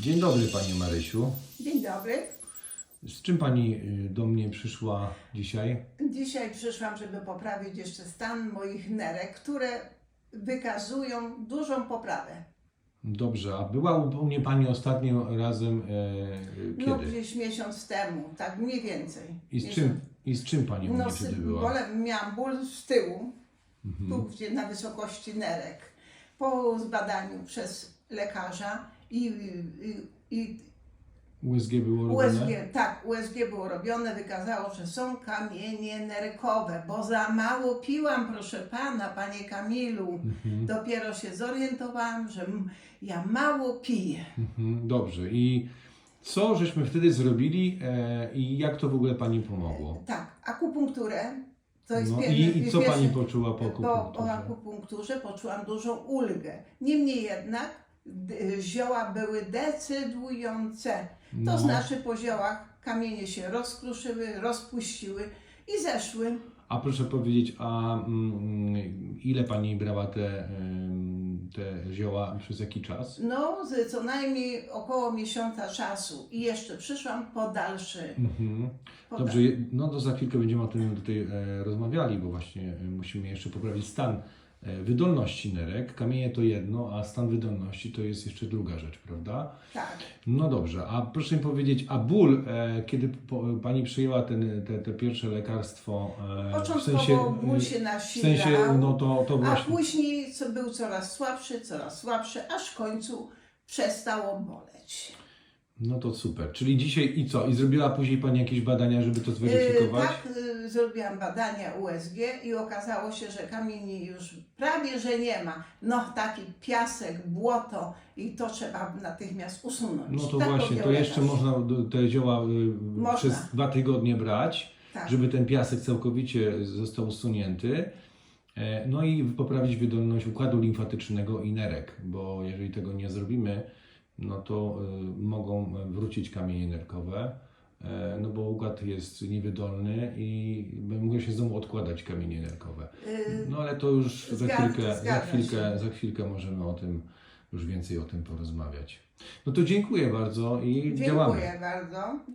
Dzień dobry Pani Marysiu. Dzień dobry. Z czym Pani y, do mnie przyszła dzisiaj? Dzisiaj przyszłam, żeby poprawić jeszcze stan moich nerek, które wykazują dużą poprawę. Dobrze, a była u mnie Pani ostatnio razem e, No kiedy? gdzieś miesiąc temu, tak mniej więcej. I z Miesiąc- czym, I z czym Pani u mnie No, wtedy była? bole, miałam ból z tyłu, Mhm. tu gdzie na wysokości nerek. Po zbadaniu przez lekarza i, i, i USG było robione? USG, tak, USG było robione, wykazało, że są kamienie nerkowe, bo za mało piłam, proszę pana, panie Kamilu. Mhm. Dopiero się zorientowałam, że ja mało piję. Mhm. Dobrze. I co żeśmy wtedy zrobili e, i jak to w ogóle Pani pomogło? Tak, akupunkturę, to jest No, pier- i, I co pierwszy- Pani poczuła po Po, po akupunkturze? akupunkturze poczułam dużą ulgę. Niemniej jednak zioła były decydujące. To No. znaczy po ziołach kamienie się rozkruszyły, rozpuściły i zeszły. A proszę powiedzieć, a mm, ile Pani brała te, te zioła przez jaki czas? No, co najmniej około miesiąca czasu i jeszcze przyszłam po dalszy. Mhm. Po Dobrze, no to za chwilkę będziemy o tym tutaj e, rozmawiali, bo właśnie e, musimy jeszcze poprawić stan wydolności nerek. Kamienie to jedno, a stan wydolności to jest jeszcze druga rzecz, prawda? Tak. No dobrze, a proszę mi powiedzieć, a ból, e, kiedy po, Pani przyjęła ten, te, te pierwsze lekarstwo, e, w sensie, ból e, się w nasilał, sensie, no to, to a właśnie, później co był coraz słabszy, coraz słabszy, aż w końcu przestało boleć. No to super. Czyli dzisiaj i co? I zrobiła później Pani jakieś badania, żeby to zweryfikować? tak, yy, zrobiłam badania USG i okazało się, że kamieni już prawie, że nie ma. No taki piasek, błoto i to trzeba natychmiast usunąć. No to Tak właśnie, to powiedział jeszcze lekarz. można do- te zioła y, Można. przez dwa tygodnie brać, Tak. żeby ten piasek całkowicie został usunięty. E, No i poprawić wydolność układu limfatycznego i nerek, bo jeżeli tego nie zrobimy, no to y, mogą wrócić kamienie nerkowe, e, no bo układ jest niewydolny i mogą się znowu odkładać kamienie nerkowe. Yy, No ale to już za chwilkę, za chwilkę, za chwilkę możemy o tym, już więcej o tym porozmawiać. No to dziękuję bardzo i działamy. Dziękuję bardzo.